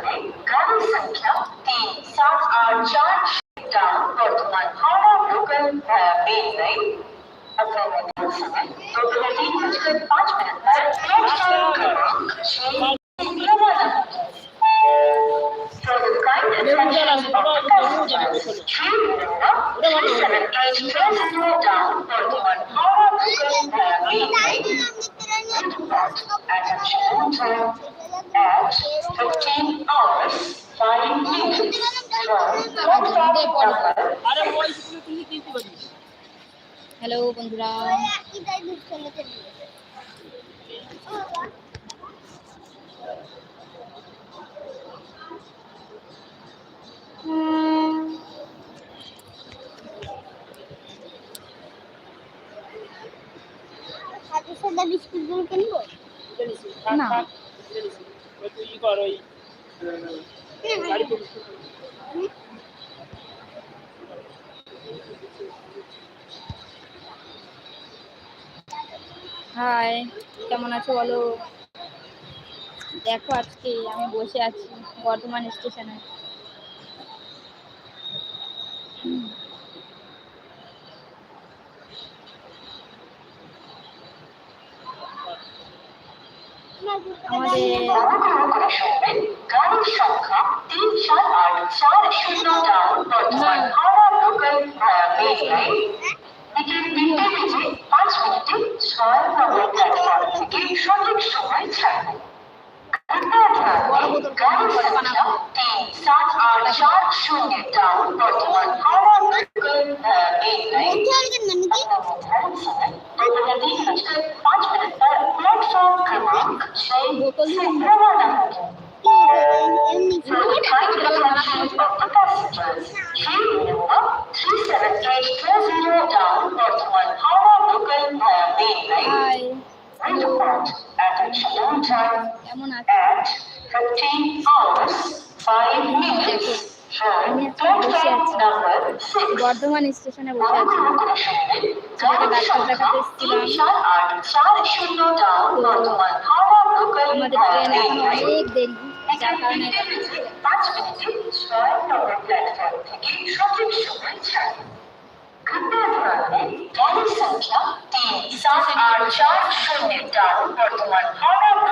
वाले गाड़ी संख्या तीन सात आठ चार डाउन वर्तमान हावड़ा लोकल मेन लाइन अपने समय दोपहर तीन बजकर पाँच मिनट पर प्लेटफॉर्म क्रमांक passengers, train number 3780 down Burdwan Howrah local main line depart at a scheduled time at 15 hours 5 minutes from platform number আরে ওই স্কুলে তুই হ্যালো বন্ধুরা সাথে সাথে বিস্কুটগুলো কিনবো জানিস না। জানিস ওই তুই ই কর ওই গাড়ি করে হাই কেমন আছো বলো। দেখো আজকে আমি বসে আছি বর্ধমান স্টেশনে। আমাদের বিকেল তিনটে বেজে পাঁচ মিনিটে ছয় নম্বর প্ল্যাটফর্ম থেকে সঠিক সময় ছাড়বে গাড়ি সংখ্যা তিন সাত আট চার শূন্য ডাউন বর্তমান হাওড়া লোকাল মেন লাইন निर्धारित समय दोपहर तीन बजकर पाँच मिनट पर प्लेटफॉर्म क्रमांक छह से रवाना होगी বর্ধমান স্টেশনে বসে আছি। আমাদের ট্রেন এখন অনেক দেরি ছয় নম্বর প্ল্যাটফর্ম থেকে সঠিক সময় ছাড়ে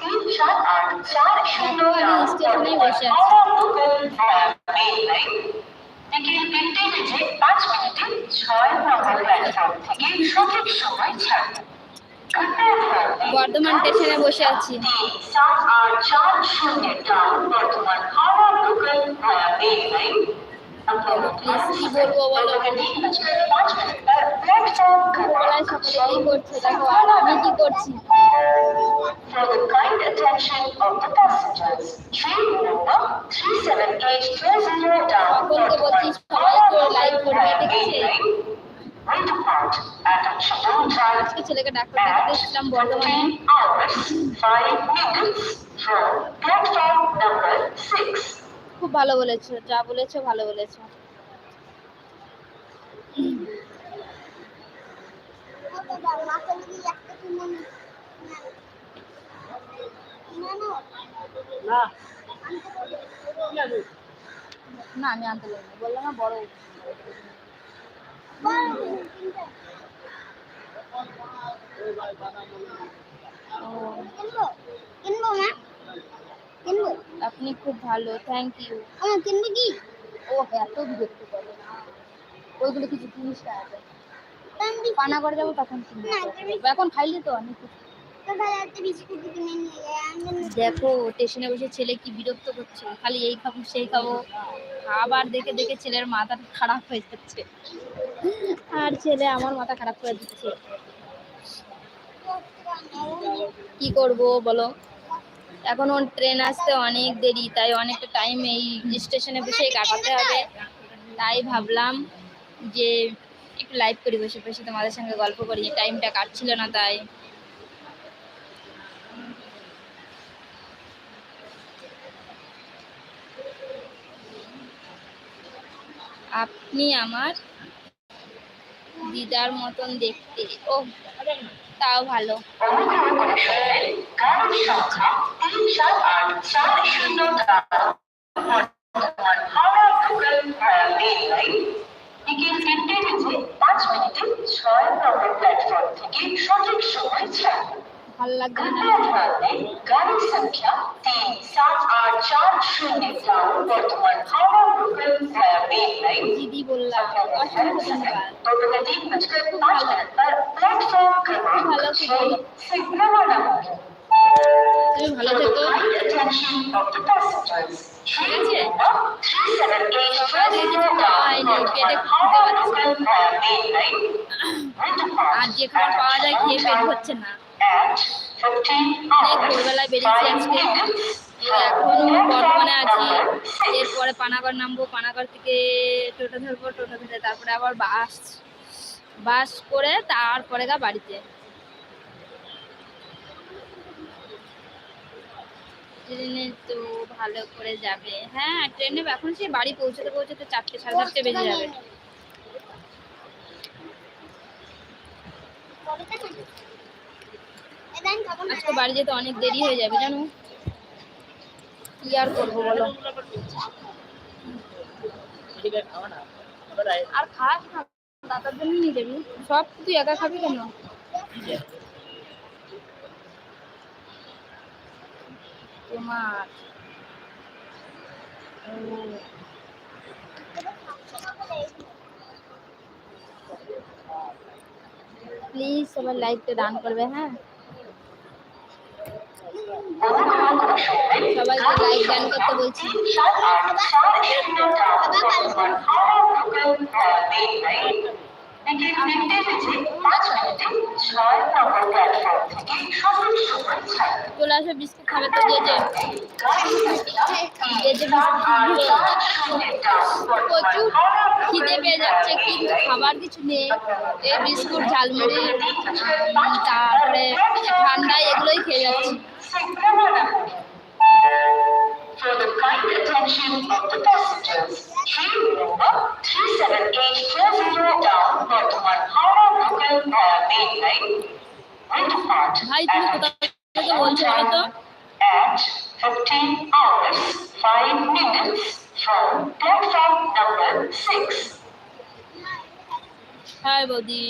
তিন সাত আট চার শূন্য তিনটে পাঁচ ছয় সঠিক সময় বর্ধমান স্টেশনে বসে আছি সাত আট চার শূন্য Bardhaman Howrah local For the kind attention of the passengers, train number 37820 down will depart at a scheduled time at 18 hours 5 minutes from ভালো বলেছ যা বলেছ ভালো বলেছ। না। না আমি আনতে পারি না। বললাম না বড় ও, কিনবো কিনবো আপনি খুব ভালো থ্যাংক ইউ আমার কিনবো কি? ও এত বিরক্ত করে। ওইগুলো কিছু জিনিস আছে পানা করে যাব তখন এখন খাইলে তো অনেক কিছু। দেখো স্টেশনে বসে ছেলে কি বিরক্ত করছে? খালি এই খাব সেই খাব। আবার দেখে দেখে ছেলের মাথা খারাপ হয়ে যাচ্ছে। আর ছেলে আমার মাথা খারাপ করে দিচ্ছে। কি করব বলো? এখন ওর ট্রেন আসতে অনেক দেরি, তাই অনেকটা টাইম এই স্টেশনে বসেই কাটাতে হবে। তাই ভাবলাম যে একটু লাইভ করি বসে বসে তোমাদের সঙ্গে গল্প করি। টাইমটা কাটছিল না তাই। আপনি আমার দিদার মতন দেখতে ও তাও ভালো। অনুগ্রহ করে শুনবেন গাড়ির সংখ্যা তিন সাত আট চার শূন্য বর্তমান Howrah local via main line বিকেল তিনটে বেজে পাঁচ মিনিটে ছয় নম্বর প্ল্যাটফর্ম থেকে সঠিক সময় ছাড়বে ভালো লাগছে না कृपया ध्यान दें गाड़ी संख्या तीन सात आठ चार शून्य टाउन वर्तमान Howrah local via main line দিদি বললাম অসংখ্য ধন্যবাদ दोपहर तीन बजकर पाँच मिनट पर प्लेटफॉर्म क्रमांक हेलो, छह से रवाना होगी ভালো থেকো। আর যে খাবার পাওয়া যায় খেয়ে পেট হচ্ছে না। ভোরবেলায় বেরিয়েছি আজকে। এখন বর্তমানে আছি। এরপরে পানাগড় নামবো। পানাগড় থেকে টোটো ধরবো, টোটো ধরে তারপরে আবার বাস। বাস করে তারপরে গা বাড়িতে। ট্রেনে তো ভালো করে যাবে। হ্যাঁ ট্রেনে এখন সে বাড়ি পৌঁছতে পৌঁছতে চারটে সাড়ে চারটে বেজে যাবে। আজকে বাড়ি যেতে অনেক দেরি হয়ে যাবে জানো? কি আর করব বলো? আর খাস না দাদার জন্য নিয়ে যাবি। সব তুই একা খাবি কেন? তোমার প্লিজ সবাই লাইকটা দান করবে হ্যাঁ সবাইকে লাইক দান করতে বলছি খাবে তো যে যে যে যে প্রচুর খিদে পেয়ে যাচ্ছে, কিন্তু খাবার কিছু নেই। বিস্কুট, ঝালমুড়ি, তারপরে ঠান্ডা, এগুলোই খেয়ে যাচ্ছি। For the kind attention of the passengers, train number 37840 down Bardhaman Howrah local via main line will depart ভাই তুমি at কোথা থেকে বলছো বলো তো at 15 hours 5 minutes from platform number 6. Hi বৌদি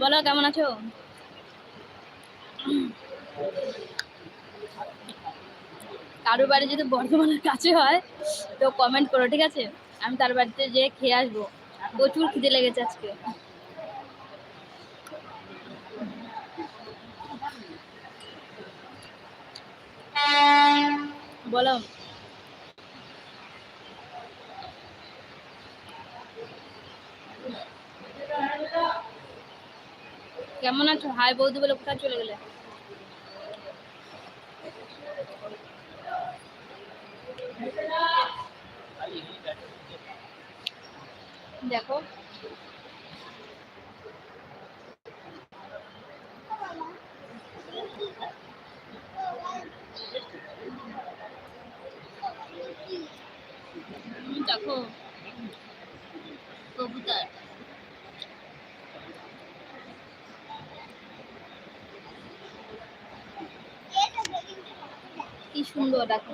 বলো কেমন আছো কারোর বাড়ি যদি বর্ধমানের কাছে হয়, তো কমেন্ট করো, ঠিক আছে? আমি তার বাড়িতে যেয়ে খেয়ে আসব। প্রচুর খিদে লেগেছে আজকে। বলো। কেমন আছো? হাই বৌদি বলে কোথায় চলে গেলে? দেখো। দেখো। কবুতর। কি সুন্দর দেখো।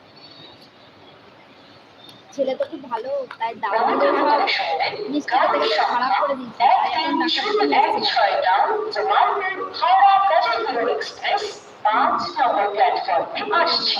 ছেলে তো খুব ভালো তাই দাওয়া মিষ্টিটা থেকে খারাপ করে দিচ্ছে হাওড়া এক্সপ্রেস পাঁচ নম্বর প্ল্যাটফর্মে আসছে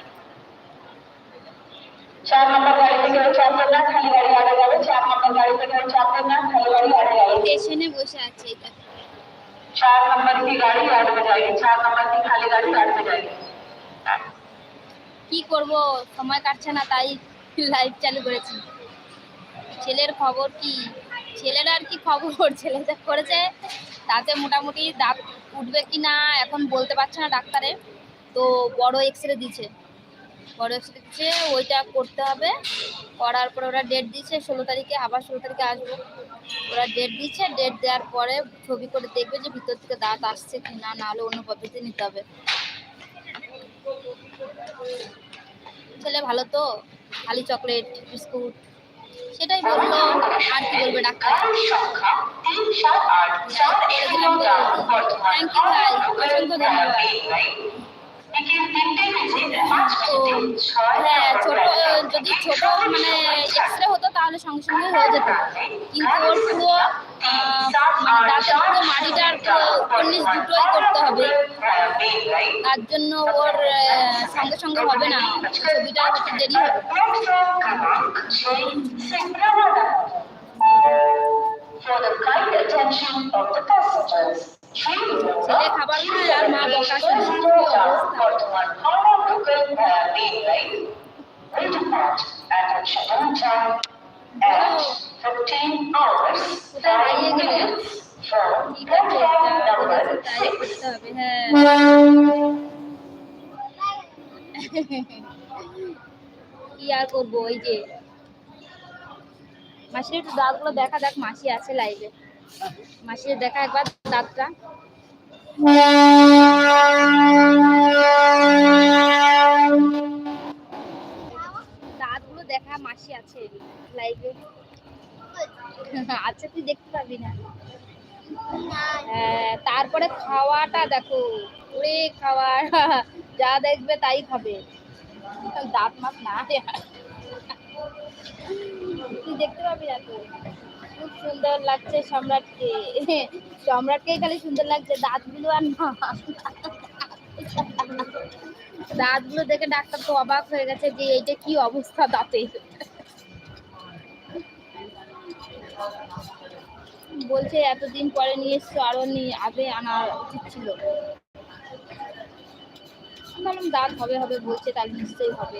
চার নম্বর গাড়ি থেকে ওই চাপবেন না খালি গাড়ি আগে যাবে চার নম্বর গাড়ি থেকে ওই চাপবেন না খালি গাড়ি আগে যাবে স্টেশনে বসে আছে এটা चार नंबर की गाड़ी आठ में जाएगी चार नंबर की खाली गाड़ी आठ में जाएगी কি করব সময় কাটছে না তাই লাইভ চালু করেছি ছেলের খবর কি ছেলের আর কি খবর ছেলে যা করেছে তাতে মোটামুটি দাঁত উঠবে কি না এখন বলতে পারছে না ডাক্তারে তো বড় এক্স রে দিছে বড় দিচ্ছে ওইটা করতে হবে। করার পরে ওরা ডেট দিচ্ছে ষোলো তারিখে আবার ষোলো তারিখে আসব। ওরা ডেট দিচ্ছে ডেট দেওয়ার পরে ছবি করে দেখবে যে ভিতর থেকে দাঁত আসছে কি না না হলে অন্য পদ্ধতি নিতে হবে। ছেলে ভালো তো? খালি চকলেট বিস্কুট সেটাই বলল। আর কি বলবে ডাক্তার? you, ভাই। অসংখ্য ধন্যবাদ। হ্যাঁ ছোট যদি ছোট মানে এক্সরে হতো তাহলে সঙ্গে সঙ্গে হয়ে যেত। কিন্তু ওর পুরো মানে দাঁতের পুরো মাটিটার উনিশ দুটোই করতে হবে। তার জন্য ওর সঙ্গে সঙ্গে হবে না। ছবিটা একটু দেরি হবে For the kind attention of the passengers. ছেলে খাবার খায় আর মা বকা শোনে কি অবস্থা বর্তমান Howrah local via main line will depart at a scheduled time at 15 hours কোথায় হারিয়ে গেলে? ঠিক আছে platform যা number বলেছে তাই করতে হবে কি আর করব, ওই যে মাসির একটু দাঁতগুলো দেখা দেখ মাসি আছে লাইভে মাসির দেখা একবার দাঁতটা। দাঁতগুলো দেখা মাসি আছে লাইভে আছে তুই দেখতে পাবি না। হ্যাঁ, তারপরে খাওয়াটা দেখো ওরে খাওয়া যা দেখবে তাই খাবে। দাঁত মাছ না তুই দেখতে পাবি না তো? খুব সুন্দর লাগছে সম্রাটকে। সম্রাটকেই খালি সুন্দর লাগছে, দাঁতগুলো আর না। দাঁতগুলো দেখে ডাক্তার তো অবাক হয়ে গেছে যে এইটা কি অবস্থা দাঁতের বলছে, এতদিন পরে নিয়ে এসছো, আরও নিয়ে আগে আনা উচিত ছিল। দাঁত হবে হবে। বলছে তাহলে নিশ্চয়ই হবে।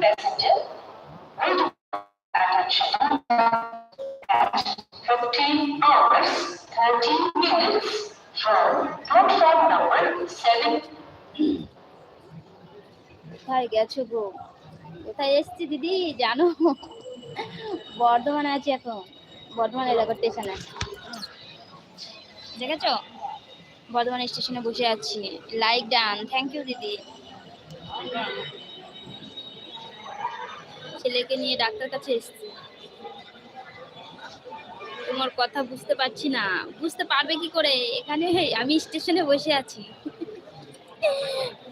passenger with attention কোথায় গেছো দিদি? জানো? বর্ধমানে আছি এখন। বর্ধমান এলাকার স্টেশনে দেখেছ? বর্ধমান স্টেশনে বসে আছি। লাইক ডান থ্যাংক ইউ দিদি। ছেলেকে নিয়ে ডাক্তার কাছে এসছি। তোমার কথা বুঝতে পারছি না। বুঝতে পারবে কি করে? এখানে আমি স্টেশনে বসে আছি।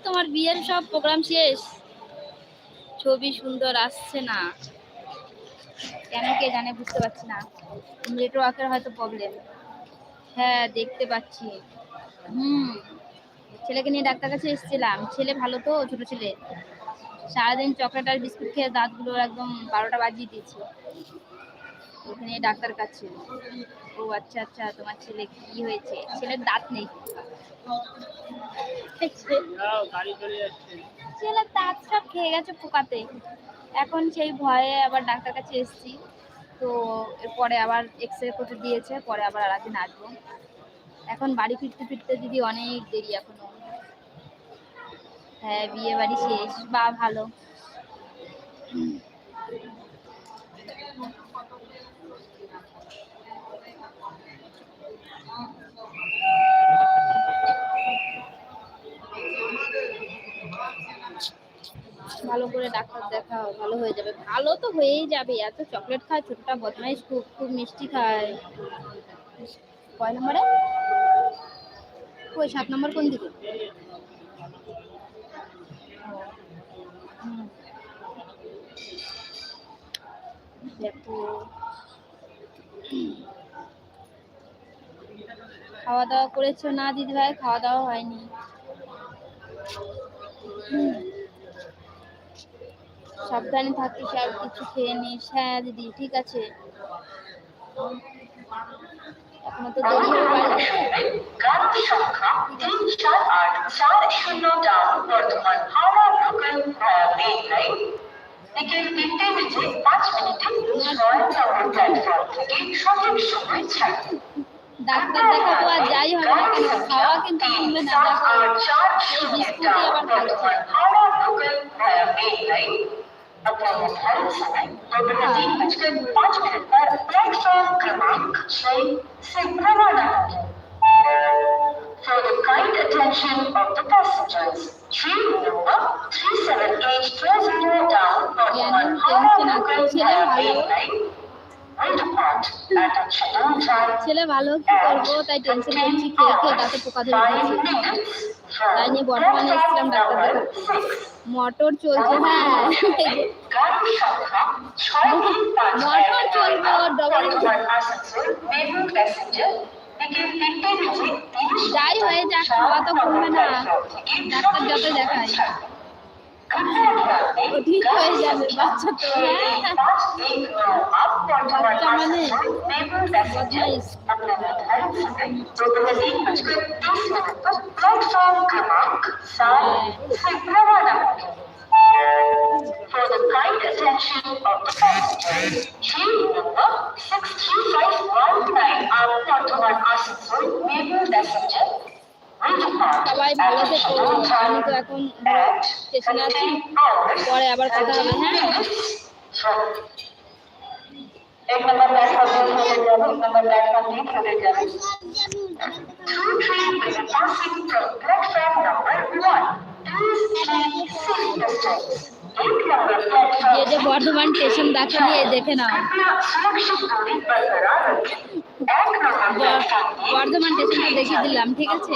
তোমার বিয়ের সব প্রোগ্রাম শেষ। ছবি সুন্দর আসছে না। কেন কে জানে বুঝতে পারছি না। নেটওয়ার্কের হয়তো প্রবলেম হ্যাঁ দেখতে পাচ্ছি। হুম, ছেলেকে নিয়ে ডাক্তার কাছে এসেছিলাম। ছেলে ভালো তো, ছোট ছেলে। সারাদিন চকলেট আর বিস্কুট খেয়ে দাঁতগুলো একদম বারোটা বাজিয়ে দিয়েছে। ওখানে ডাক্তার কাছে। ও আচ্ছা আচ্ছা তোমার ছেলে কি হয়েছে? ছেলের দাঁত নেই। ছেলের দাঁত সব খেয়ে গেছে পোকাতে। এখন সেই ভয়ে আবার ডাক্তার কাছে এসেছি। তো এরপরে আবার এক্স রে করতে দিয়েছে পরে আবার আর একদিন আসব। এখন বাড়ি ফিরতে ফিরতে দিদি অনেক দেরি এখনও। হ্যাঁ বিয়ে বাড়ি শেষ। বা ভালো। ভালো করে ডাক্তার দেখাও, ভালো হয়ে যাবে। ভালো তো হয়েই যাবে। এত চকলেট খায় ছোটটা বদমাইশ, খুব খুব মিষ্টি খায়। কয় নম্বরে? ওই সাত নম্বর কোন দিকে? দেখো খাওয়া দাওয়া করেছ না, দিদি ভাই? খাওয়া দাওয়া হয়নি সাবধানে থাকিস আর কিছু খেয়ে নিস। হ্যাঁ দিদি, ঠিক আছে। এখনও তো। সংখ্যা তিন, চার, আট, চার, শূন্য হাওড়া লোকাল বিকেল তিনটে বেজে পাঁচ মিনিটে ছয় নম্বর প্ল্যাটফর্ম থেকে সঠিক সময় ছাড় ডাক্তার দেখাবো আর যাই হবে না কেন খাওয়া কিন্তু কমবে না দেখো এই বিস্কুটই আবার খাচ্ছি अपना निर्धारित समय दोपहर तीन बजकर पाँच मिनट पर प्लेटफॉर्म क्रमांक छह से रवाना होगी হলে ভালো, কি করব? তাই টেনশন করছি খেয়ে খেয়ে দাঁতে পোকা ধরে দিয়েছি তাই নিয়ে বর্তমানে এসেছিলাম ডাক্তার দেখাতে মটর চলছে হ্যাঁ। মটর চলবে, ওর ডবল যাই হয়ে যাক, খাওয়া তো কমবে না। ডাক্তার যত দেখায়। ঠিক হয়ে যাবে, বাচ্চা তো। হ্যাঁ। पाँच एक नौ आप वर्तमान बच्चा माने? नेबल पैसेंजर अपने निर्धारित समय दोपहर तीन बजकर तीस मिनट पर प्लेटफॉर्म क्रमांक सात से रवाना होंगे For the kind attention of the passengers, train number 63519 आप वर्तमान आसनसोल नेबल पैसेंजर will depart সবাই at ভালো the থেকো scheduled আমি তো time এখন at স্টেশনে আছি 17 hours পরে আবার কথা হবে হ্যাঁ from एक नंबर प्लेटफॉर्म पे चले जाओ एक नंबर प्लेटफॉर्म नहीं चले जाओ Two train will be passing from platform number one. Please keep safe distance. एक नंबर प्लेटफॉर्म ये जो बर्धमान स्टेशन दाखिल है, ये देखे ना। कृपया सुरक्षित दूरी बरकरार रखें एक नंबर प्लेटफॉर्म पे বর্ধমান স্টেশনটা দেখিয়ে দিলাম ঠিক আছে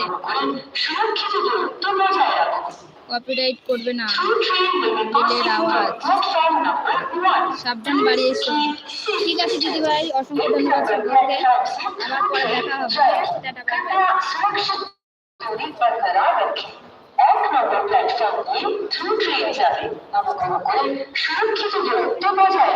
সুরক্ষিত দূরত্ব বজায় রাখুন কপিরাইট করবে না বিলের আওয়াজ সাবধান বাড়ি এসো ঠিক আছে দিদি ভাই অসংখ্য ধন্যবাদ আবার পরে দেখা হবে টাটা বাই বাই সুরক্ষিত দূরত্ব বজায়